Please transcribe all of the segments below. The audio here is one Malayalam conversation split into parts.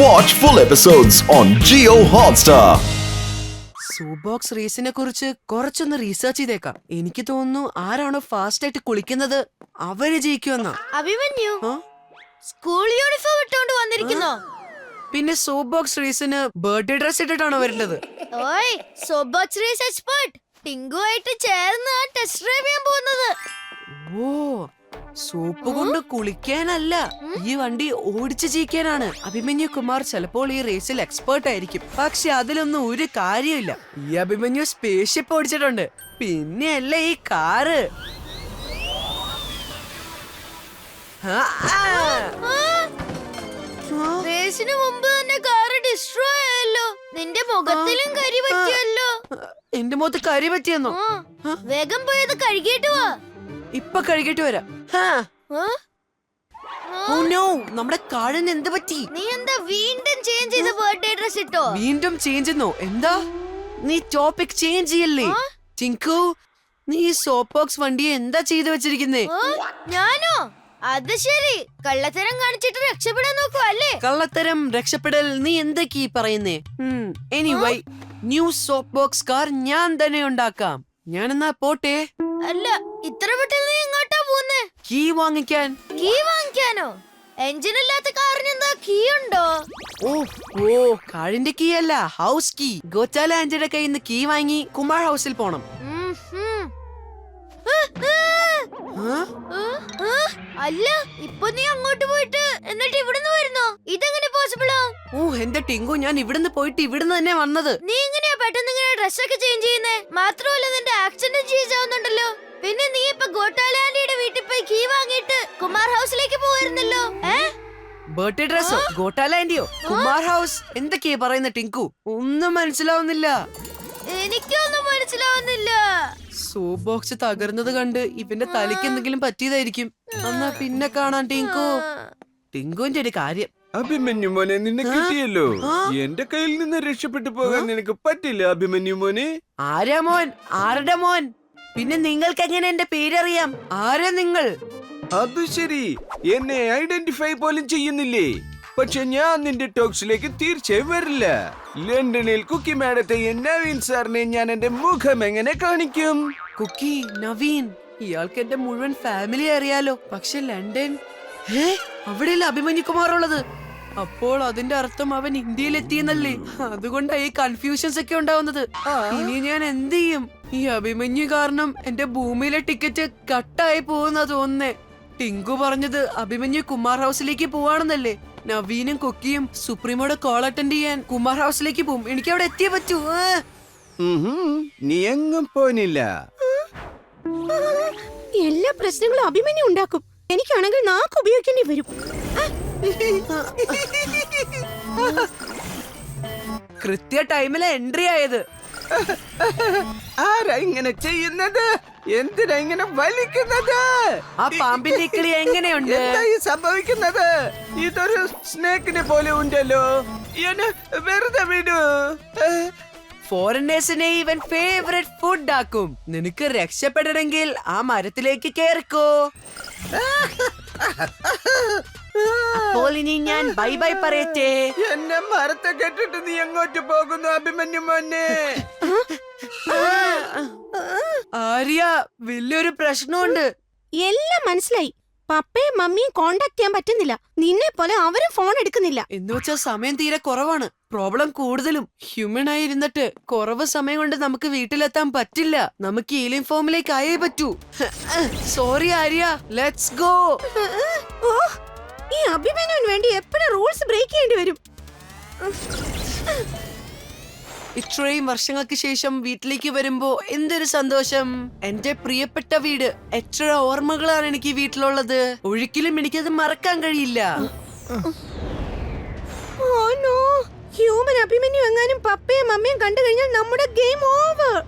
Watch full episodes on Geo Hotstar. സൂബോക്സ് റേസിനെ കുറിച്ച് കുറച്ചൊന്ന് റീസർച്ച് ചെയ്തേക്കാം. എനിക്ക് തോന്നുന്നു ആരാണോ ഫാസ്റ്റ് ആയിട്ട് കുളിക്കുന്നത്? അവർ ജയിക്കുമെന്നാ? അഭിമന്യു ആ? സ്കൂൾ യൂണിഫോം ഇട്ടുകൊണ്ട് വന്നിരിക്കുന്നോ? പിന്നെ സൂബോക്സ് റേസിന് ബർത്ത്ഡേ ഡ്രസ് ഇട്ടിട്ടാണോ വരേണ്ടത് ഓയ് സോബോക്സ് റേസ് എക്സ്പേർട്ട് ടിങ്കുമായിട്ട് ചേർന്ന് ടെസ്റ്റ് ഡ്രൈവ് ചെയ്യാൻ പോകുന്നത്. ഓ സൂപ്പ് കൊണ്ട് കുളിക്കാനല്ല. ഈ വണ്ടി ഓടിച്ചു ജയിക്കാനാണ് അഭിമന്യു കുമാർ ചിലപ്പോൾ ഈ റേസിൽ എക്സ്പേർട്ട് ആയിരിക്കും. പക്ഷെ അതിലൊന്നും ഒരു കാര്യമില്ല ഈ അഭിമന്യു സ്പേസ്ഷിപ്പ് ഓടിച്ചിട്ടുണ്ട്. പിന്നെയല്ല ഈ കാറ്. റേസിന് മുമ്പ് തന്നെ കാറ് ഡിസ്ട്രോ ആയല്ലോ. നിന്റെ മുഖത്തിലും കരി പറ്റിയല്ലോ. എന്റെ മുഖത്ത് കരി പറ്റിയെന്നോ? വേഗം പോയത് കഴുകിയിട്ട് വാ. ഇപ്പൊ കഴുകിട്ട് വരാം. ഹാ. ഓ നോ നമ്മുടെ കാടിന് എന്ത് പറ്റി? നീ എന്താ വീണ്ടും ചേഞ്ച് ചെയ്ത ബർത്ത്ഡേ ഡ്രസ് ഇട്ടോ? വീണ്ടും ചേഞ്ച് എന്നോ? എന്താ? നീ ടോപ്പിക് ചേഞ്ച് ചെയ്യല്ലേ? ടിങ്കു നീ സോപ്പോക്സ് വണ്ടിയെ എന്താ ചെയ്തു വെച്ചിരിക്കുന്നേ? ഞാനോ? അത് ശരി. കള്ളത്തരം കാണിച്ചിട്ട് രക്ഷപ്പെടാൻ നോക്കൂ അല്ലേ? കള്ളത്തരം രക്ഷപ്പെടൽ നീ എന്തൊക്കെ പറയുന്നേ? Anyway new soap box car ഞാൻ തന്നെ ഉണ്ടാക്കാം. ഞാനെന്നാ പോട്ടെ? അല്ല ഇത്ര പെട്ടെന്ന് നീ എങ്ങോട്ടാ പോകുന്നേ കീ വാങ്ങിക്കാൻ. കീ വാങ്ങിക്കാനോ? എഞ്ചിൻ ഇല്ലാത്ത കാറിന് എന്താ കീ ഉണ്ടോ? ഓ ഓ കാറിന്റെ കീ അല്ല ഹൗസ് കീ. ഗോച്ചാല ആന്റിയുടെ കയ്യിൽ നിന്ന് കീ വാങ്ങി കുമാർ ഹൗസിൽ പോണം. ആ. അല്ല ഇപ്പൊ നീ അങ്ങോട്ട് പോയിട്ട് എന്നിട്ട് ഇവിടുന്ന് വരുന്നോ? ഇതെങ്ങനെ പോസിബിളോ ഓ എന്റെ ടിങ്കു ഞാൻ ഇവിടുന്ന് പോയിട്ട് ഇവിടുന്ന് തന്നെ വന്നത്. നീ എങ്ങനെയാ പെട്ടെന്ന് ഇങ്ങനെ ഡ്രസ്സൊക്കെ ചേഞ്ച് ചെയ്യുന്നേ? മാത്രമല്ല നിന്റെ ആക്സിഡന്റ് ചേഞ്ച് ആവുന്നുണ്ടല്ലോ. പിന്നെ നീ ഇപ്പൊ ഗോട്ടാലാൻഡിയുടെ വീട്ടിൽ പോയി കീ വാങ്ങിയിട്ട് കുമാർ ഹൗസിലേക്ക് പോയിരുന്നല്ലോ ഏ? ബർത്ത്ഡേ ഡ്രസ്സോ ഗോട്ടാലാൻഡിയോ കുമാർ ഹൗസ് എന്തൊക്കെയാ പറയുന്ന ടിങ്കു? ഒന്നും മനസ്സിലാവുന്നില്ല. എനിക്കൊന്നും മനസ്സിലാവുന്നില്ല. സോപ്പ് ബോക്സ് തകർന്നത് കണ്ട് ഇവന്റെ തലയ്ക്ക് എന്തെങ്കിലും പറ്റിയതായിരിക്കും. എന്നാ പിന്നെ കാണാൻ ടിങ്കു. ടിങ്കുവിന്റെ ഒരു കാര്യം. അഭിമന്യു മോനെ നിന്നെ കിട്ടിയല്ലോ? എന്റെ കയ്യിൽ നിന്ന് രക്ഷപ്പെട്ടു പോകാൻ നിനക്ക് പറ്റില്ല അഭിമന്യു മോനെ. ആരാ മോൻ? ആരുടെ മോൻ? പിന്നെ നിങ്ങൾക്ക് എങ്ങനെ എന്റെ പേരറിയാം? ആരാ നിങ്ങൾ? അത് ശരി. എന്നെ ഐഡന്റിഫൈ പോലും ചെയ്യുന്നില്ലേ? പക്ഷെ ഞാൻ നിന്റെ ടോക്സിലേക്ക് തീർച്ചയായും വരില്ല. ലണ്ടനിൽ കുക്കി മാഡത്തെയും നവീൻ സാറിനെ ഞാൻ എന്റെ മുഖം എങ്ങനെ കാണിക്കും? കുക്കി നവീൻ ഇയാൾക്ക് എന്റെ മുഴുവൻ ഫാമിലി അറിയാലോ. പക്ഷെ ലണ്ടൻ. ഏ അവിടെയല്ല അഭിമന്യു കുമാർ ഉള്ളത് അപ്പോൾ അതിന്റെ അർത്ഥം അവൻ ഇന്ത്യയിൽ എത്തിയെന്നല്ലേ അതുകൊണ്ടാ ഈ കൺഫ്യൂഷൻസ് ഒക്കെ ഉണ്ടാവുന്നത്. ഇനി ഞാൻ എന്ത് ചെയ്യും? ഈ അഭിമന്യു കാരണം എന്റെ ഭൂമിയിലെ ടിക്കറ്റ് കട്ടായി പോകുന്ന തോന്നുന്നേ. ടിങ്കു പറഞ്ഞത് അഭിമന്യു കുമാർ ഹൗസിലേക്ക് പോവാണെന്നല്ലേ? നവീനും കൊക്കിയും സുപ്രീമോടെ കോൾ അറ്റൻഡ് ചെയ്യാൻ കുമാർ ഹൗസിലേക്ക് പോകും എനിക്ക് അവിടെ എത്തിയേ പറ്റൂ. നീ എങ്ങും പോനില്ല. എല്ലാ പ്രശ്നങ്ങളും അഭിമന്യു ഉണ്ടാക്കും. എനിക്കാണെങ്കിൽ നാക്ക് ഉപയോഗിക്കേണ്ടി വരും. കൃത്യ ടൈമിലെ എൻട്രി ആയത്. ആരാ ഇങ്ങനെ ചെയ്യുന്നത്? എന്തിനാ ഇങ്ങനെ വലിക്കുന്നത്? ആ പാമ്പിന്റെ കിളി എങ്ങനെയുണ്ട്? എന്താ ഈ സംഭവിക്കുന്നത്? ഇതൊരു സ്നേക്കിനെ പോലെ ഉണ്ടല്ലോ. എന്നെ വെറുതെ വിടൂ. ഫോറിനേഴ്സിനെ ഇവൻ ഫേവറേറ്റ് ഫുഡ് ആക്കും. നിനക്ക് രക്ഷപ്പെടണമെങ്കിൽ ആ മരത്തിലേക്ക് കേറിക്കോ അപ്പോൾ ഇനി ഞാൻ ബൈ ബൈ പറയട്ടെ. എന്നെ മരത്തെ കെട്ടിട്ട് നീ എങ്ങോട്ട് പോകുന്നു അഭിമന്യു മോനെ? ആര്യ വലിയൊരു പ്രശ്നമുണ്ട്. എല്ലാം മനസ്സിലായി. പപ്പയും മമ്മിയും കോണ്ടാക്ട് ചെയ്യാൻ പറ്റുന്നില്ല. നിന്നെ പോലെ അവരും ഫോൺ എടുക്കുന്നില്ല. എന്ന് വെച്ചാൽ സമയം തീരെ കുറവാണ്. പ്രോബ്ലം കൂടുതലും ഹ്യൂമൻ ആയി ഇരുന്നിട്ട് കുറവ് സമയം കൊണ്ട് നമുക്ക് വീട്ടിലെത്താൻ പറ്റില്ല. നമുക്ക് ഈലിം ഫോമിലേക്ക് ആയേ പറ്റൂ. സോറി ആര്യ. ലെറ്റ്സ് ഗോ ഈ അഭിമന്യുവിന് വേണ്ടി എപ്പോഴും റൂൾസ് ബ്രേക്ക് ചെയ്യേണ്ടി വരും. ഇത്രയും വർഷങ്ങൾക്ക് ശേഷം വീട്ടിലേക്ക് വരുമ്പോ എന്തൊരു സന്തോഷം. എന്റെ പ്രിയപ്പെട്ട വീട്. എത്ര ഓർമ്മകളാണ് എനിക്ക് വീട്ടിലുള്ളത്. ഒരിക്കലും എനിക്കത് മറക്കാൻ കഴിയില്ല. ഹ്യൂമൻ അഭിമന്യു എങ്ങാനും പപ്പയും മമ്മിയും കണ്ടു കഴിഞ്ഞാൽ നമ്മുടെ ഗെയിം ഓവർ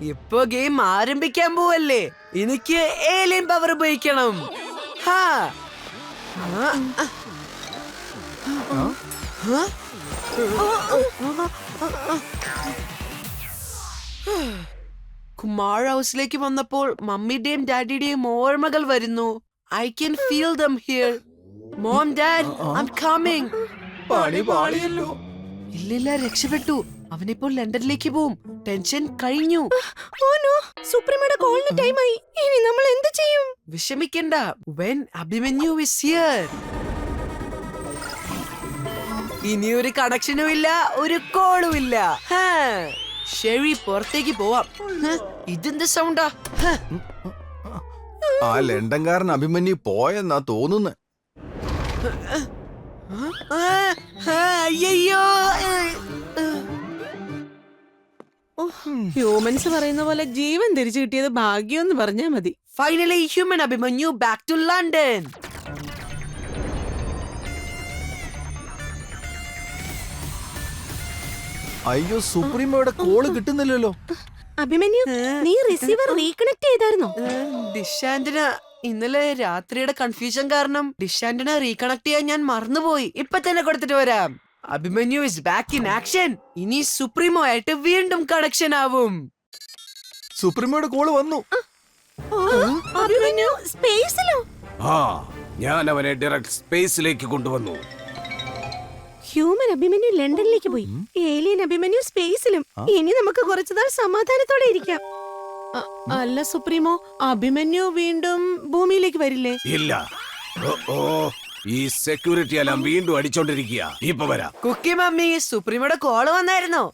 ഇപ്പൊ ഗെയിം ആരംഭിക്കാൻ പോവല്ലേ? എനിക്ക് ഏലിയൻ പവർ ഉപയോഗിക്കണം. ഹാ. ആ? കുമാർ ഹൗസിലേക്ക് വന്നപ്പോൾ മമ്മിയുടെയും ഡാഡിയുടെയും ഓർമ്മകൾ വരുന്നു. I can feel them here mom dad I coming പണി പാളിയല്ലോ ഇല്ലില്ല രക്ഷപ്പെട്ടു. അവനിപ്പോൾ ലണ്ടനിലേക്ക് പോവും. ടെൻഷൻ കഴിഞ്ഞു. ഓ നോ സുപ്രീമയുടെ കോളിന് ടൈമായി ഇനി നമ്മൾ എന്ത് ചെയ്യും? വിഷമിക്കണ്ട. When Abhimanyu is here. ഇനി ഒരു കണക്ഷനും ഇല്ല ഒരു കോളും ഇല്ല ഷെവി ശരി പുറത്തേക്ക് പോവാം. ഇതെന്ത് സൗണ്ടാ? ആ ലണ്ടൻകാരൻ അഭിമന്യു പോയെന്നാ ആ, അയ്യയ്യോ ഹ്യൂമൻസ് പറയുന്ന പോലെ ജീവൻ തിരിച്ചു കിട്ടിയത് ഭാഗ്യം എന്ന് പറഞ്ഞാ മതി. Finally human Abhimanyu back to London അയ്യോ സുപ്രീമോയുടെ കോൾ കിട്ടുന്നില്ലല്ലോ. അഭിമന്യു നീ റിസീവർ റീകണക്ട് ചെയ്തായിരുന്നോ? ഡിഷാന്റിന ഇന്നലെ രാത്രിയുടെ കൺഫ്യൂഷൻ കാരണം ഡിഷാന്റിന റീകണക്ട് ചെയ്യാൻ ഞാൻ മറന്നുപോയി. ഇപ്പൊ തന്നെ കൊടുത്തിട്ട് വരാം. Abhimanyu is back in action ഇനി സുപ്രീമോ ആയിട്ട് വീണ്ടും കണക്ഷൻ ആവും. സുപ്രീമോയുടെ കോൾ വന്നു. അഭിമന്യു സ്പേസിലോ ആ ഞാൻ അവനെ ഡയറക്ട് സ്പേസിലേക്ക് കൊണ്ടുവന്നു. ഹ്യൂമൻ അഭിമന്യു ലണ്ടനിലേക്ക് പോയി. ഏലിയൻ അഭിമന്യു സ്പേസിലും ഇനി നമുക്ക് കുറച്ചുനാൾ സമാധാനത്തോടെ ഇരിക്കാം. അ- അല്ല സുപ്രീമോ അഭിമന്യു വീണ്ടും ഭൂമിയിലേക്ക് വരില്ലേ? ഇല്ല. ഓ, ഓ ഈ സെക്യൂരിറ്റി എല്ലാം വീണ്ടും അടിച്ചോണ്ടിരിക്കുക ഇപ്പൊ വരാം. കുക്കി മമ്മി സുപ്രീമയുടെ കോൾ വന്നായിരുന്നോ?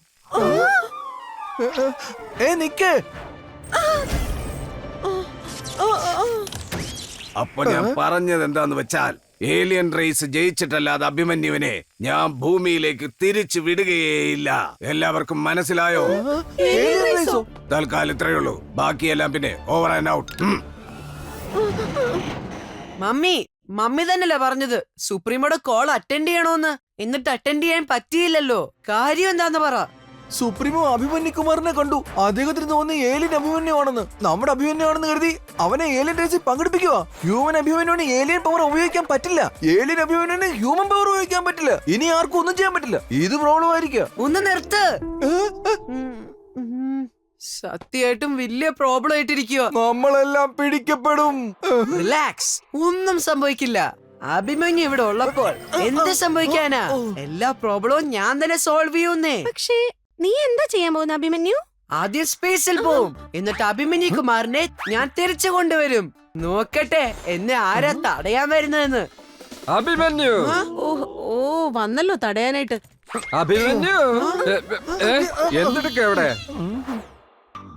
ഏ നിക്ക്. അപ്പൊ ഞാൻ പറഞ്ഞത് എന്താന്ന് വെച്ചാൽ ഏലിയൻ റേസ് ജയിച്ചിട്ടല്ലാതെ അഭിമന്യുവിനെ ഞാൻ ഭൂമിയിലേക്ക് തിരിച്ചു വിടുകയേയില്ല. എല്ലാവർക്കും മനസ്സിലായോ? തൽക്കാലം ഇത്രയേ ഉള്ളൂ. ബാക്കിയെല്ലാം പിന്നെ over and out mummy mummy തന്നെയല്ലേ പറഞ്ഞത്? സുപ്രീമോടെ കോൾ അറ്റൻഡ് ചെയ്യണോന്ന്. എന്നിട്ട് അറ്റൻഡ് ചെയ്യാൻ പറ്റിയില്ലല്ലോ. കാര്യം എന്താന്ന് പറ. സുപ്രീമോ അഭിമന്യു കുമാറിനെ കണ്ടു. അദ്ദേഹത്തിന് തോന്നി ഏലിയൻ അഭിമന്യുവാണെന്ന്. നമ്മുടെ അഭിമന്യുവാണെന്ന് കരുതി അവനെ ഏലിയൻ റേസിൽ പങ്കെടുപ്പിക്കുക. ഹ്യൂമൻ അഭിമന്യുവിന് ഏലിയൻ പവർ ഉപയോഗിക്കാൻ പറ്റില്ല. ഏലിയൻ അഭിമന്യുവിന് ഹ്യൂമൻ പവർ ഉപയോഗിക്കാൻ പറ്റില്ല. ഇനി ആർക്കും ഒന്നും ചെയ്യാൻ പറ്റില്ല. ഇത് പ്രോബ്ലം ആയിരിക്കും ഒന്ന് നിർത്ത്. സത്യമായിട്ടും വലിയ പ്രോബ്ലം ആയിട്ടിരിക്കുക നമ്മളെല്ലാം പിടിക്കപ്പെടും. റിലാക്സ് ഒന്നും സംഭവിക്കില്ല. അഭിമന്യു ഇവിടെ ഉള്ളപ്പോൾ എന്ത് സംഭവിക്കാനാ? എല്ലാ പ്രോബ്ലവും ഞാൻ തന്നെ സോൾവ് ചെയ്യുന്നേ. പക്ഷേ നീ എന്താ ചെയ്യാൻ പോകുന്ന അഭിമന്യു? ആദ്യം സ്പേസിൽ പോവും. എന്നിട്ട് അഭിമന്യു കുമാറിനെ ഞാൻ തിരിച്ചു കൊണ്ടുവരും. നോക്കട്ടെ എന്നെ ആരാ തടയാൻ വരുന്നതെന്ന്. അഭിമന്യു. ഓ ഓ വന്നല്ലോ തടയാനായിട്ട്. അഭിമന്യു. എന്തെടുക്ക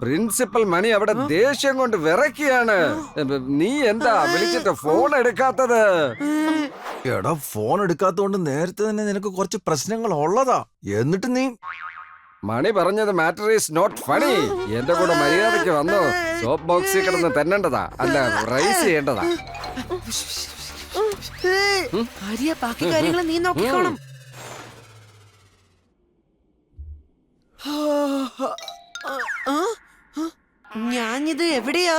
പ്രിൻസിപ്പൽ മണി അവിടെ ദേഷ്യം കൊണ്ട് വിറയ്ക്കുകയാണ്. നീ എന്താ വിളിച്ചിട്ട് ഫോൺ എടുക്കാത്തത്? എടാ ഫോൺ എടുക്കാത്തോണ്ട് നേരത്തെ തന്നെ നിനക്ക് കുറച്ച് പ്രശ്നങ്ങൾ ഉള്ളതാ എന്നിട്ട് നീ മണി പറഞ്ഞത് മാറ്റർ ഈസ് നോട്ട് ഫണി എന്റെ കൂടെ മര്യാദയ്ക്ക് വന്നു? സോപ്പ് ബോക്സിൽ കിടന്ന് തന്നേണ്ടതാ. അല്ല റൈസ് ചെയ്യേണ്ടതാ. ബാക്കി കാര്യങ്ങൾ നീ നോക്കിക്കോണം. ഞാനിത് എവിടെയാ?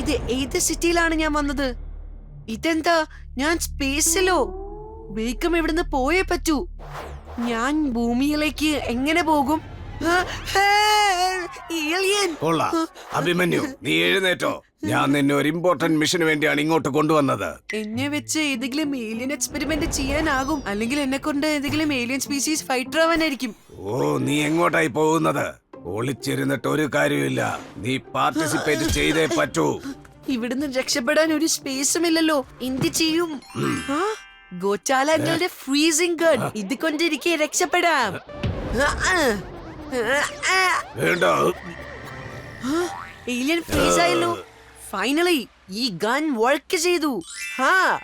ഇത് ഏത് സിറ്റിയിലാണ് ഞാൻ വന്നത്? ഇതെന്താ? ഞാൻ സ്പേസിലോ വേഗം ഇവിടുന്ന് പോയേ പറ്റൂ? ഞാൻ ഭൂമിയിലേക്ക് എങ്ങനെ പോകും? അഭിമന്യു നീ എഴുന്നേറ്റോ. ഞാൻ നിന്നെ ഒരു ഇമ്പോർട്ടന്റ് മിഷന് വേണ്ടിയാണ് ഇങ്ങോട്ട് കൊണ്ടുവന്നത്. എന്നെ വെച്ച് ഏതെങ്കിലും ഏലിയൻ എക്സ്പെരിമെന്റ് ചെയ്യാനാകും. അല്ലെങ്കിൽ എന്നെ കൊണ്ട് ഏതെങ്കിലും ഏലിയൻ സ്പീസീസ് ഫൈറ്റർ ആവാനായിരിക്കും. ഓ നീ എങ്ങോട്ടായി പോകുന്നത്? ഒളിച്ചിരുന്നിട്ട് ഒരു കാര്യമില്ല നീ പാർട്ടിസിപ്പേറ്റ് ചെയ്തേ പറ്റൂ. ഇവിടുന്ന് രക്ഷപ്പെടാൻ ഒരു സ്പേസും ഇല്ലല്ലോ. എന്ത് ചെയ്യും? ആ, ഗോചാല എങ്ങളുടെ ഫ്രീസിംഗ് ഗൺ. ഇത് കൊണ്ടിരിക്കെ രക്ഷപ്പെടാം. വേണ്ട. ഏലിയൻ ഫ്രീസ് ആയല്ലോ ഫൈനലി ഈ ഗൺ വർക്ക് ചെയ്തു. ഹാ.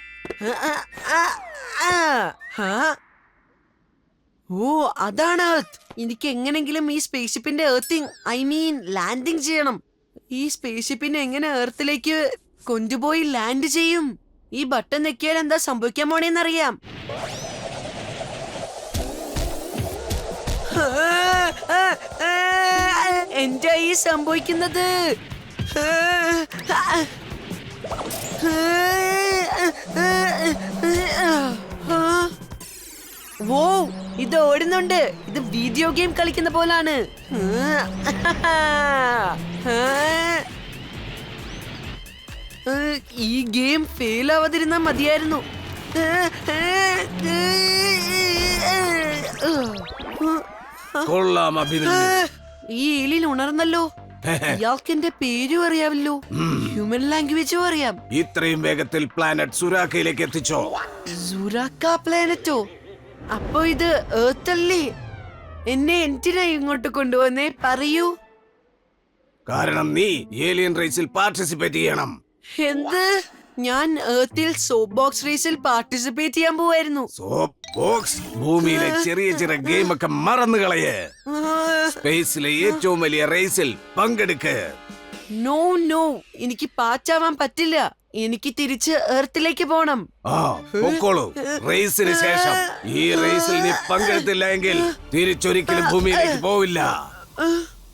ഓ അതാണ് എർത്ത് എനിക്ക് എങ്ങനെങ്കിലും ഈ സ്പേസ്ഷിപ്പിന്റെ എർത്തിങ് ഐ മീൻ ലാൻഡിങ് ചെയ്യണം. ഈ സ്പേസ്ഷിപ്പിനെ എങ്ങനെ എർത്തിലേക്ക് കൊണ്ടുപോയി ലാൻഡ് ചെയ്യും? ഈ ബട്ടൺ നെക്കിയാൽ എന്താ സംഭവിക്കാൻ പോണേന്നറിയാം എന്താ ഈ സംഭവിക്കുന്നത് വോ ഇത് ഓടുന്നുണ്ട് ഇത് വീഡിയോ ഗെയിം കളിക്കുന്ന പോലാണ് ഈ ഗെയിം ഫെയിൽ ആവാതിരുന്നാ മതിയായിരുന്നു കൊള്ളാം ഈ ഏലിയൻ ഉണർന്നല്ലോ. ഇയാൾക്ക് എന്റെ പേരും അറിയാമല്ലോ. ഹ്യൂമൻ ലാംഗ്വേജും അറിയാം. ഇത്രയും വേഗത്തിൽ പ്ലാനറ്റ് സുരാക്കയിലേക്ക് എത്തിച്ചോ? സുരാക്ക പ്ലാനറ്റോ അപ്പൊ ഇത് ഏർത്ത് അല്ലേ? എന്നെ എന്തിനാ ഇങ്ങോട്ട് കൊണ്ടുവന്നേ? പറയൂ. കാരണം നീ ഏലിയൻ റേസിൽ പാർട്ടിസിപ്പേറ്റ് ചെയ്യണം. എന്ത്? ഞാൻ ഏർത്തിൽ സോപ്പ് ബോക്സ് റേസിൽ പാർട്ടിസിപ്പേറ്റ് ചെയ്യാൻ പോവായിരുന്നു. സോപ്പ് ബോക്സ് ഭൂമിയിലെ ചെറിയ ചെറിയ ഗെയിം ഒക്കെ മറന്നു കളയേ. സ്പേസിലെ ഏറ്റവും വലിയ റേസിൽ പങ്കെടുക്ക്. നോ നോ എനിക്ക് പാച്ചാവാൻ പറ്റില്ല. എനിക്ക് തിരിച്ച് ഏർത്തിലേക്ക് പോണം. പൊക്കോളൂ. റേസിന് ശേഷം ഈ റേസിൽ നീ പങ്കെടുത്തില്ല എങ്കിൽ തിരിച്ചൊരിക്കലും ഭൂമിയിലേക്ക് പോവില്ല.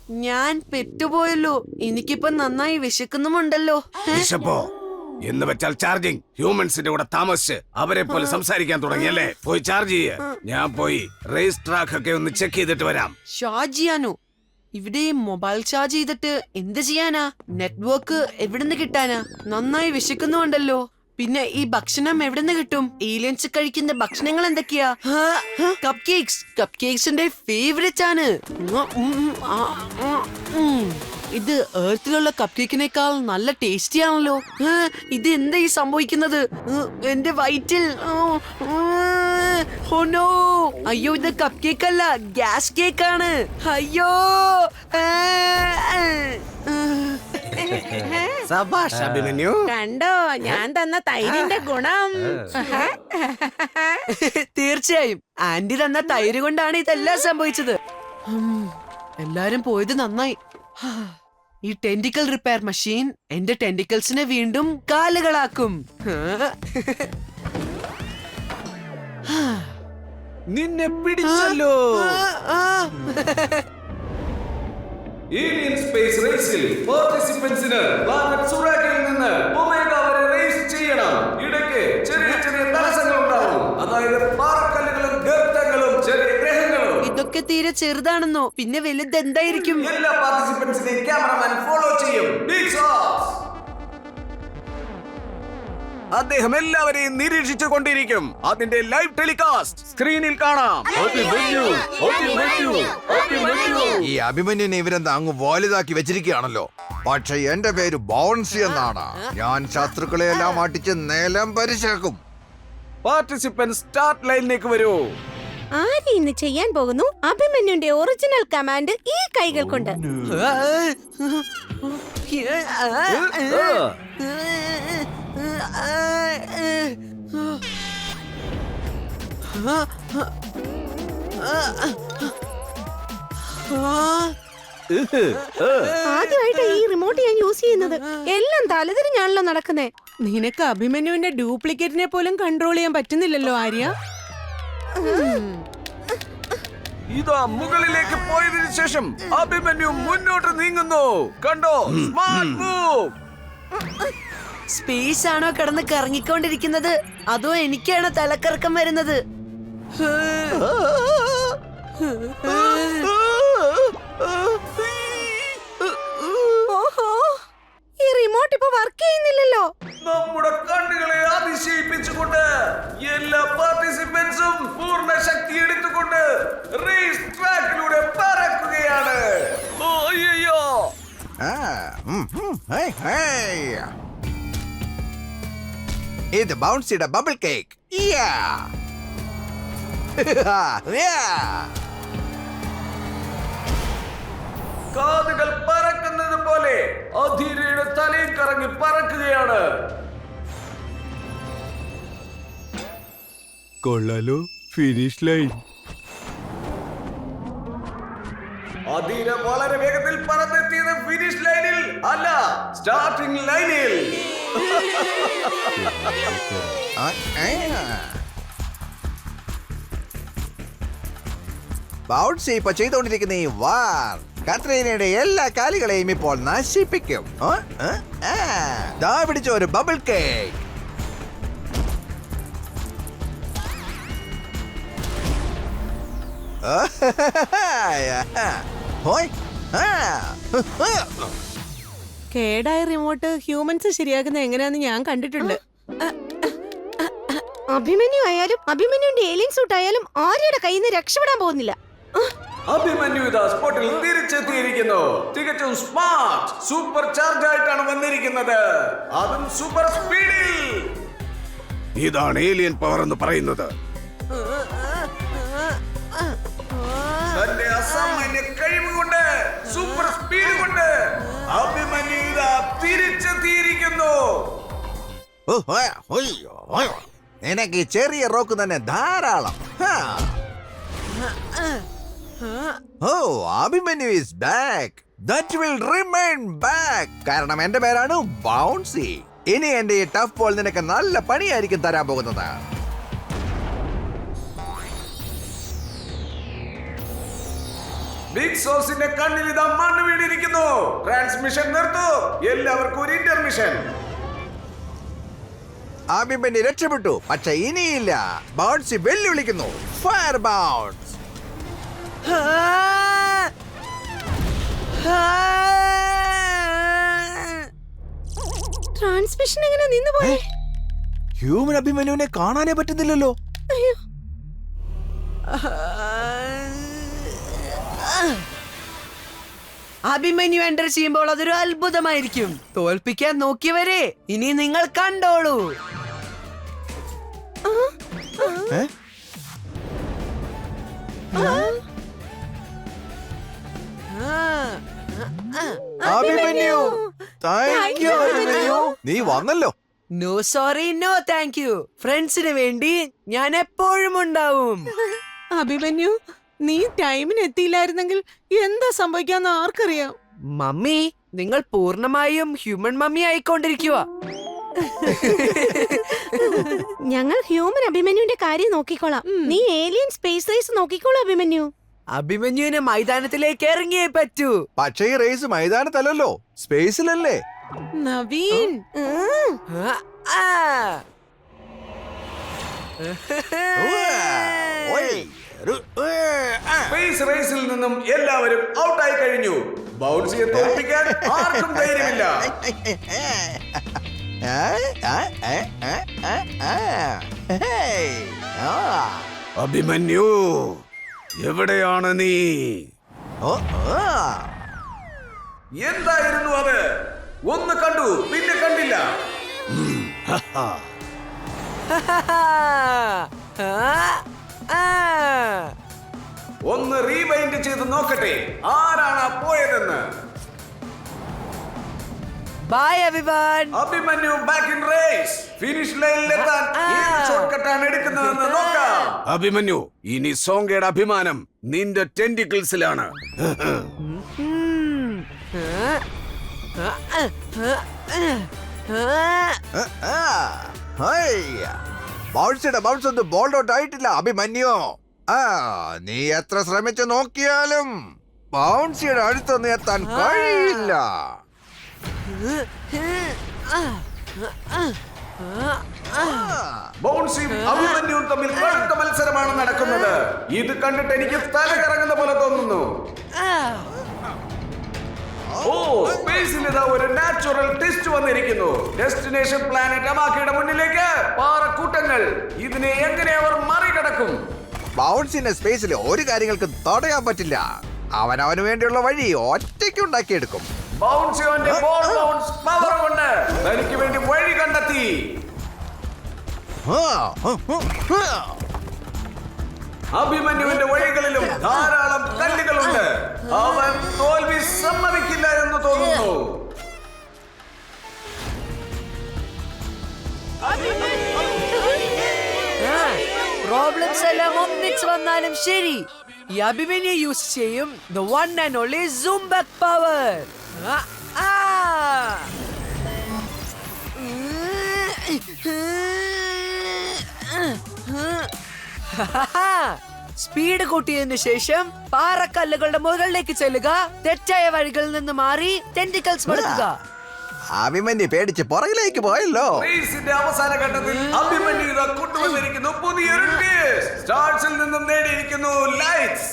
ഞാൻ പെറ്റുപോയല്ലോ എനിക്കിപ്പോ നന്നായി വിശക്കുന്നുമുണ്ടല്ലോ. വിശപ്പോ എന്ന് വെച്ചാൽ ചാർജിങ്. ഹ്യൂമൻസിന്റെ കൂടെ താമസിച്ച് അവരെ പോലെ സംസാരിക്കാൻ തുടങ്ങിയല്ലേ പോയി ചാർജ് ചെയ്യ. ഞാൻ പോയി റേസ് ട്രാക്ക് ഒക്കെ ഒന്ന് ചെക്ക് ചെയ്തിട്ട് വരാം. ചെയ്യാനോ ഇവിടെ മൊബൈൽ ചാർജ് ചെയ്തിട്ട് എന്ത് ചെയ്യാനാ? നെറ്റ്വർക്ക് എവിടുന്ന് കിട്ടാനാ? നന്നായി വിശക്കുന്നുണ്ടല്ലോ പിന്നെ ഈ ഭക്ഷണം എവിടെ നിന്ന് കിട്ടും? ഏലിയൻസ് കഴിക്കുന്ന ഭക്ഷണങ്ങൾ എന്തൊക്കെയാ? കപ്പ് കേക്സ് കപ്പ് കേക്സിന്റെ ഫേവറേറ്റ് ആണ്. ഇത് ഏർത്തിലുള്ള കപ്പ് കേക്കിനേക്കാൾ നല്ല ടേസ്റ്റി ആണല്ലോ. ഇത് എന്താ ഈ സംഭവിക്കുന്നത്? എന്റെ വയറ്റിൽ. അയ്യോ ഇത് കപ്പ് കേക്ക് അല്ല ഗ്യാസ് കേക്കാണ് അയ്യോ. സബാഷ് അഭിമന്യു. കണ്ടോ? ഞാൻ തന്ന തൈരിന്റെ ഗുണം. തീർച്ചയായും. ആന്റി തന്ന തൈര് കൊണ്ടാണ് ഇതെല്ലാം സംഭവിച്ചത്. എല്ലാരും പോയത് നന്നായി. ഈ ടെന്റിക്കൽ റിപ്പയർ മെഷീൻ എന്റെ ടെന്റിക്കൽസിനെ വീണ്ടും കാലുകളാക്കും. നിന്നെ പിടിച്ചല്ലോ. ആ. സ്പേസ് റേസിൽ പാർട്ടിസിപ്പൻസിന് പ്ലാനറ്റ് സുറാക്കിൽ നിന്ന് ഒമേഗ വരെ റേസ് ചെയ്യണം. ഇടയ്ക്ക് ചെറിയ ചെറിയ തടസ്സങ്ങൾ ഉണ്ടാവും. അതായത് പാറക്കല്ലുകളും ഗർത്തങ്ങളും ചെറിയ ഗ്രഹങ്ങളും. ഇതൊക്കെ തീരെ ചെറുതാണെന്നോ? പിന്നെ വലുതെന്തായിരിക്കും എല്ലാ പാർട്ടിസിപ്പൻസിനെയും ക്യാമറമാൻ ഫോളോ ചെയ്യും. അദ്ദേഹം എല്ലാവരെയും നിരീക്ഷിച്ചു കൊണ്ടിരിക്കും. അതിന്റെ ലൈവ് ടെലികാസ്റ്റ് സ്ക്രീനിൽ കാണാം. ഈ അഭിമന്യുനെ ഇവരെന്താ അങ്ങ് വലുതാക്കി വെച്ചിരിക്കുകയാണല്ലോ? പക്ഷെ എന്റെ പേര് ബൗൺസി എന്നാണ്. ഞാൻ ശത്രുക്കളെയെല്ലാം അടിച്ച് നിലം പരിശേക്കും പാർട്ടിസിപ്പന്റ് സ്റ്റാർട്ട് ലൈനിലേക്ക് വരൂ. ആര് ഇന്ന് ചെയ്യാൻ പോകുന്നു? അഭിമന്യുന്റെ ഒറിജിനൽ കമാൻഡ് ഈ കൈകൾ കൊണ്ട് ആദ്യമായിട്ട് ഈ റിമോട്ട് ഞാൻ യൂസ് ചെയ്യുന്നത്. എല്ലാം തലതിരിഞ്ഞാണല്ലോ നടക്കുന്നേ. നിനക്ക് അഭിമന്യുവിന്റെ ഡ്യൂപ്ലിക്കേറ്റിനെ പോലും കൺട്രോൾ ചെയ്യാൻ പറ്റുന്നില്ലല്ലോ ആര്യ. ഇതാ മുകളിലേക്ക് പോയതിനു ശേഷം അഭിമന്യു മുന്നോട്ട് നീങ്ങുന്നു. കണ്ടോ? സ്മാർട്ട് മൂവ് സ്പേസ് ആണോ കിടന്ന് കറങ്ങിക്കൊണ്ടിരിക്കുന്നത്? അതോ എനിക്കാണോ തലക്കറക്കം വരുന്നത്? ഈ റിമോട്ട് ഇപ്പൊ വർക്ക് ചെയ്യുന്നില്ലല്ലോ. നമ്മുടെ കണ്ണുകളെ അതിശയിപ്പിച്ചുകൊണ്ട് എല്ലാ പാർട്ടിസിപ്പൻസും പൂർണ ശക്തി എടുത്തുകൊണ്ട് റേസ് ട്രാക്കിലൂടെ പറക്കുകയാണ്. ഓ, അയ്യോ ആ, ഹേ ഹേ ഹേയ്, ഹേയ്. ഇത് ബൗൺസിയുടെ ബബിൾ കേക്ക്. കാതുകൾ പറക്കുന്നത് പോലെ അധീരയുടെ തലയിൽ കറങ്ങി പറക്കുകയാണ്. കൊള്ളാലോ ഫിനിഷ് ലൈൻ അധീര വളരെ വേഗത്തിൽ പറന്നെത്തിയത് ഫിനിഷ് ലൈനിൽ അല്ല സ്റ്റാർട്ടിംഗ് ലൈനിൽ ബൗൺസി ഇപ്പൊ ചെയ്തുകൊണ്ടിരിക്കുന്ന ഈ വാർ കത്രീനയുടെ എല്ലാ കാലുകളെയും ഇപ്പോൾ നശിപ്പിക്കും. ദാ പിടിച്ച ഒരു ബബിൾ കേക്ക്. കേടായ റിമോട്ട് ഹ്യൂമൻസ് ശരിയാക്കുന്ന എങ്ങനെയാന്ന് ഞാൻ കണ്ടിട്ടുണ്ട് അഭിമന്യു ആയാലും അഭിമന്യുന്റെ ഏലിയൻ സൂട്ട് ആയാലും ആര്യയുടെ കയ്യിൽ നിന്ന് രക്ഷപ്പെടാൻ പോകുന്നില്ല. അഭിമന്യു ഇതാ സ്പോട്ടിൽ തിരിച്ചെത്തിയിരിക്കുന്നു. തികച്ചും സ്മാർട്ട് സൂപ്പർ ചാർജ് ആയിട്ടാണ് വന്നിരിക്കുന്നത്. അതും സൂപ്പർ സ്പീഡിൽ ഇതാണ് ഏലിയൻ പവർ എന്ന് പറയുന്നത്. തന്റെ അസാമാന്യ കഴിവ് കൊണ്ട് സൂപ്പർ നിനക്ക് ഈ ചെറിയ റോക്ക് തന്നെ ധാരാളം. ഓ Abhimanyu is back that will remain back കാരണം എന്റെ പേരാണ് ബൗൺസി ഇനി എന്റെ ഈ ടഫ് ബോൾ നിനക്ക് നല്ല പണിയായിരിക്കും തരാൻ പോകുന്നത്. ബിഗ് സോസിന്റെ കണ്ണിൽ ഇതാ മണ്ണ് വീണിരിക്കുന്നു. ട്രാൻസ്മിഷൻ നിർത്തു. എല്ലാവർക്കും ഒരു ഇന്റർമിഷൻ അഭിമന്യു രക്ഷപ്പെട്ടു. പക്ഷെ ഇനിയില്ല. ബൗൺസി വെല്ലുവിളിക്കുന്നു. ഫയർ ബൗൺസ് ട്രാൻസ്മിഷൻ എങ്ങനെ നിന്ന് പോയി ഹ്യൂമൻ അഭിമന്യുവിനെ കാണാനേ പറ്റുന്നില്ലല്ലോ. അഭിമന്യു എന്റർ ചെയ്യുമ്പോൾ അതൊരു അത്ഭുതമായിരിക്കും. തോൽപ്പിക്കാൻ നോക്കിയവരെ ഇനി നിങ്ങൾ കണ്ടോളൂ. ഏ? Abhimanyu thank you Abhimanyu. നീ വന്നല്ലോ. No sorry no thank you ഫ്രണ്ട്സിന് വേണ്ടി ഞാൻ എപ്പോഴും ഉണ്ടാവും. അഭിമന്യു നീ ടൈമിന് എത്തിയില്ലായിരുന്നെങ്കിൽ എന്താ സംഭവിക്കാന്ന് ആർക്കറിയാം? മമ്മി നിങ്ങൾ പൂർണമായും ഹ്യൂമൻ മമ്മി ആയിക്കൊണ്ടിരിക്കുക ഞങ്ങൾ ഹ്യൂമൻ അഭിമന്യുവിന്റെ കാര്യം നോക്കിക്കോളാം. നീ ഏലിയൻ സ്പേസ് റേസ് നോക്കിക്കോളൂ അഭിമന്യു. അഭിമന്യുവിന് മൈതാനത്തിലേക്ക് ഇറങ്ങിയേ പറ്റൂ. പക്ഷേ ഈ റേസ് മൈതാനത്തല്ലല്ലോ. സ്പേസിലല്ലേ നവീൻ. ആ. സ്പേസ് റേസിൽ നിന്നും എല്ലാവരും ഔട്ടായി കഴിഞ്ഞു ബൗൺസിയെ തോൽപ്പിക്കാൻ ആർക്കും ധൈര്യമില്ല ആ, ആ, ആ, ആ, ആ, ആ. ഹേയ്, ആ. അഭിമന്യു എവിടെയാണ് നീ ഓ, ആ. എന്തായിരുന്നു അത് ഒന്ന് കണ്ടു പിന്നെ കണ്ടില്ല ആ. ഒന്ന് റീവൈൻഡ് ചെയ്ത് നോക്കട്ടെ ആരാണ് പോയതെന്ന് bye everyone Abhimanyu back in race finish ലൈനിൽ എത്താൻ ഏത് എടുക്കുന്നതെന്ന് നോക്കാം അഭിമന്യു ഇനി സോങ്കയുടെ അഭിമാനം നിന്റെ ടെൻഡിക്കിൾസിലാണ്. ഹേയ്. ബൗൺസിയുടെ ബൗൺസ് ഒന്നും ബോൾഡ് ഔട്ട് ആയിട്ടില്ല അഭിമന്യോ. ആ നീ എത്ര ശ്രമിച്ചു നോക്കിയാലും ബൗൺസിയുടെ അടുത്തൊന്നും എത്താൻ കഴിയില്ല. ബൗൺസിയും അഭിമന്യുവും തമ്മിൽ കടുത്ത മത്സരമാണ് നടക്കുന്നത്. ഇത് കണ്ടിട്ട് എനിക്ക് തല കറങ്ങുന്ന പോലെ തോന്നുന്നു. ഓ സ്പേസിൽ ഇതാ ഒരു നാച്ചുറൽ ടെസ്റ്റ് വന്നിരിക്കുന്നു. ഡെസ്റ്റിനേഷൻ പ്ലാനറ്റ് അമാക്കിയുടെ മുന്നിലേക്ക് പാറക്കൂട്ടങ്ങൾ. ഇതിനെ എങ്ങനെ അവർ മറികടക്കും? ബൗൺസിന്റെ സ്പേസിൽ ഒരു കാര്യങ്ങൾക്കും തടയാൻ പറ്റില്ല. അവൻ അവന് വേണ്ടിയുള്ള വഴി ഒറ്റയ്ക്ക് ഉണ്ടാക്കിയെടുക്കും. ബൗൺസ് അവന്റെ ബോൾ ബൗൺസ് പവർ കൊണ്ട് തനിക്ക് വേണ്ടി വഴി കണ്ടെത്തി. അഭിമന്യുവിന്റെ വഴികളിലും ധാരാളം കല്ലുകളുണ്ട്. അവൻ തോൽവി സമ്മതിക്കില്ല എന്ന് തോന്നുന്നു. പ്രോബ്ലംസ് എല്ലാം ഒന്നിച്ച് വന്നാലും ശരി. ഈ അഭിമന്യു യൂസ് ചെയ്യും the one and only zoom back power speed കൂട്ടിയതിനു ശേഷം പാറക്കല്ലുകളുടെ മുകളിലേക്ക് ചെല്ലുക. തെറ്റായ വഴികളിൽ നിന്ന് മാറി ടെന്റിക്കൽസ് മടക്കുക. അഭിമന്യു പേടിച്ച് പുറകിലേക്ക് പോയല്ലോ. റേസിന്റെ അവസാന ഘട്ടത്തിൽ അഭിമന്യു ഇതാ കൊണ്ടുവന്നിരിക്കുന്നു. പുതിയൊരു ടെസ്റ്റ് സ്റ്റാർസിൽ നിന്നും നേടിയിരിക്കുന്നു. ലൈറ്റ്സ്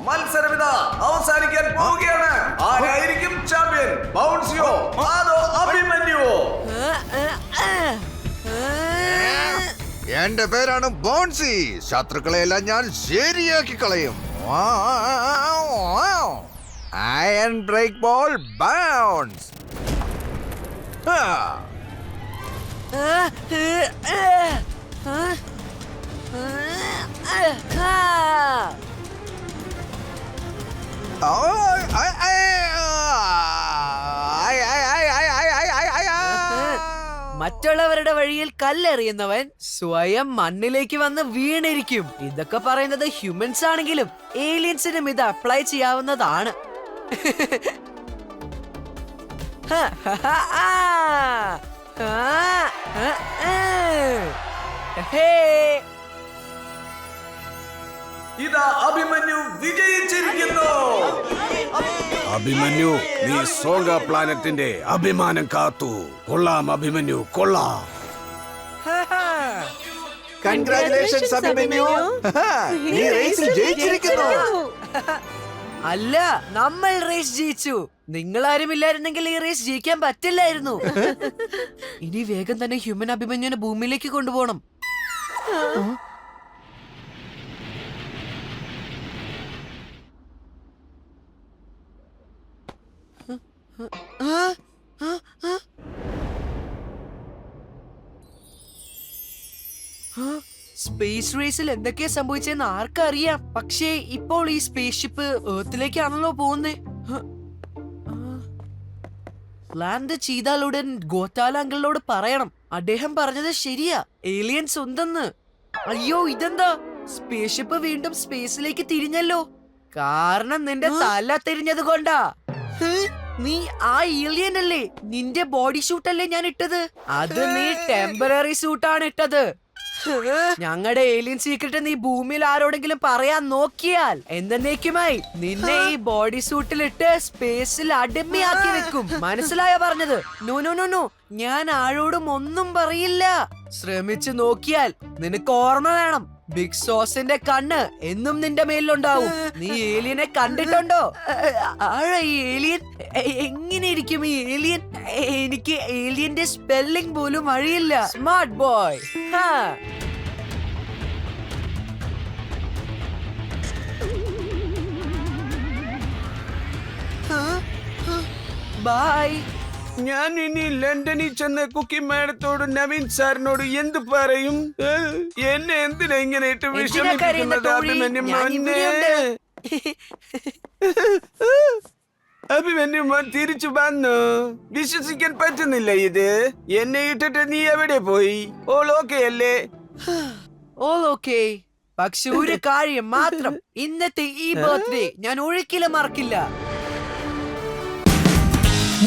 മത്സരം ഇതാ അവസാനിക്കാൻ പോവുകയാണ്. ആരായിരിക്കും ചാമ്പ്യൻ ബൗൺസിയോ? അതോ അഭിമന്യുവോ? ആ, ആ, ആ. ആ. എന്റെ പേരാണ് ബോൺസി. ശത്രുക്കളെയെല്ലാം ഞാൻ ശരിയാക്കി കളയും. അയൺ ബ്രേക്ക് ബോൾ ബൗൺസ് മറ്റുള്ളവരുടെ വഴിയിൽ കല്ലെറിയുന്നവൻ സ്വയം മണ്ണിലേക്ക് വന്ന് വീണിരിക്കും ഇതൊക്കെ പറയുന്നത് ഹ്യൂമൻസ് ആണെങ്കിലും ഏലിയൻസിനും ഇത് അപ്ലൈ ചെയ്യാവുന്നതാണ് ഹ. ഇതാ അഭിമന്യു വിജയിച്ചിരിക്കുന്നു. അഭിമന്യു നീ സോങ്ക പ്ലാനറ്റിന്റെ അഭിമാനം കാത്തു. കൊള്ളാം അഭിമന്യു കൊള്ളാം. കൺഗ്രാറ്റുലേഷൻസ് അഭിമന്യു. നീ റേസിൽ ജയിച്ചിരിക്കുന്നു. അല്ല നമ്മൾ റേസ് ജയിച്ചു. നിങ്ങൾ ആരും ഇല്ലായിരുന്നെങ്കിൽ ഈ റേസ് ജയിക്കാൻ പറ്റില്ലായിരുന്നു. ഇനി വേഗം തന്നെ ഹ്യൂമൻ അഭിമന്യുവിനെ ഭൂമിയിലേക്ക് കൊണ്ടുപോകണം. സ്പേസ് റേസിൽ എന്തൊക്കെയാ സംഭവിച്ചെന്ന് ആർക്കറിയാം. പക്ഷേ ഇപ്പോൾ ഈ സ്പേസ് ഷിപ്പ് ഏർത്തിലേക്കാണല്ലോ പോകുന്നേ ലാൻഡ് ചെയ്താലുടൻ ഗോത്താല അങ്കിളിനോട് പറയണം. അദ്ദേഹം പറഞ്ഞത് ശരിയാ. ഏലിയൻസ് ഉണ്ടെന്ന്. അയ്യോ ഇതെന്താ? സ്പേസ് ഷിപ്പ് വീണ്ടും സ്പേസിലേക്ക് തിരിഞ്ഞല്ലോ. കാരണം നിന്റെ തല തിരിഞ്ഞത് കൊണ്ടാ? നീ ആ ഏലിയൻ അല്ലേ? നിന്റെ ബോഡി ഷൂട്ട് അല്ലേ ഞാൻ ഇട്ടത്? അത് നീ ടെമ്പററി സൂട്ടാണ് ഇട്ടത്. ഞങ്ങളുടെ ഏലിയൻ സീക്രട്ട് നീ ഭൂമിയിൽ ആരോടെങ്കിലും പറയാൻ നോക്കിയാൽ എന്നേക്കുമായി നിന്നെ ഈ ബോഡി സൂട്ടിലിട്ട് സ്പേസിൽ അടിമയാക്കി വെക്കും. മനസ്സിലായ പറഞ്ഞത്? നോ നോ നോ നോ ഞാൻ ആരോടും ഒന്നും പറയില്ല. ശ്രമിച്ചു നോക്കിയാൽ നിനക്ക് ഓർമ്മ വേണം. ബിഗ് സോസിന്റെ കണ്ണ് എന്നും നിന്റെ മേലിലുണ്ടാവും. നീ ഏലിയനെ കണ്ടിട്ടുണ്ടോ? ഈ ഏലിയൻ? എങ്ങനെ ഇരിക്കും ഈ ഏലിയൻ? എനിക്ക് ഏലിയന്റെ സ്പെല്ലിംഗ് പോലും അറിയില്ല. സ്മാർട്ട് ബോയ് ബൈ ഞാൻ ഇനി ലണ്ടനിൽ ചെന്ന് കുക്കി മാഡത്തോട് നവീൻ സാറിനോട് എന്ത് പറയും? എന്നെ എന്തിനാ ഇങ്ങനെ ഇട്ട് വിഷമിക്കുന്നത്? അഭിമന്യു ഞാൻ മോനെ? ഇവിടെയുണ്ട്. അഭിമന്യു മോൻ തിരിച്ചു വന്നു. വിശ്വസിക്കാൻ പറ്റുന്നില്ല ഇത്. എന്നെ ഇട്ടിട്ട് നീ എവിടെ പോയി? ഓൾ ഓക്കെ അല്ലേ? ഓൾ ഓക്കെ പക്ഷെ ഒരു കാര്യം മാത്രം. ഇന്നത്തെ ഈ ബർത്ത്ഡേ ഞാൻ ഒരിക്കലും മറക്കില്ല.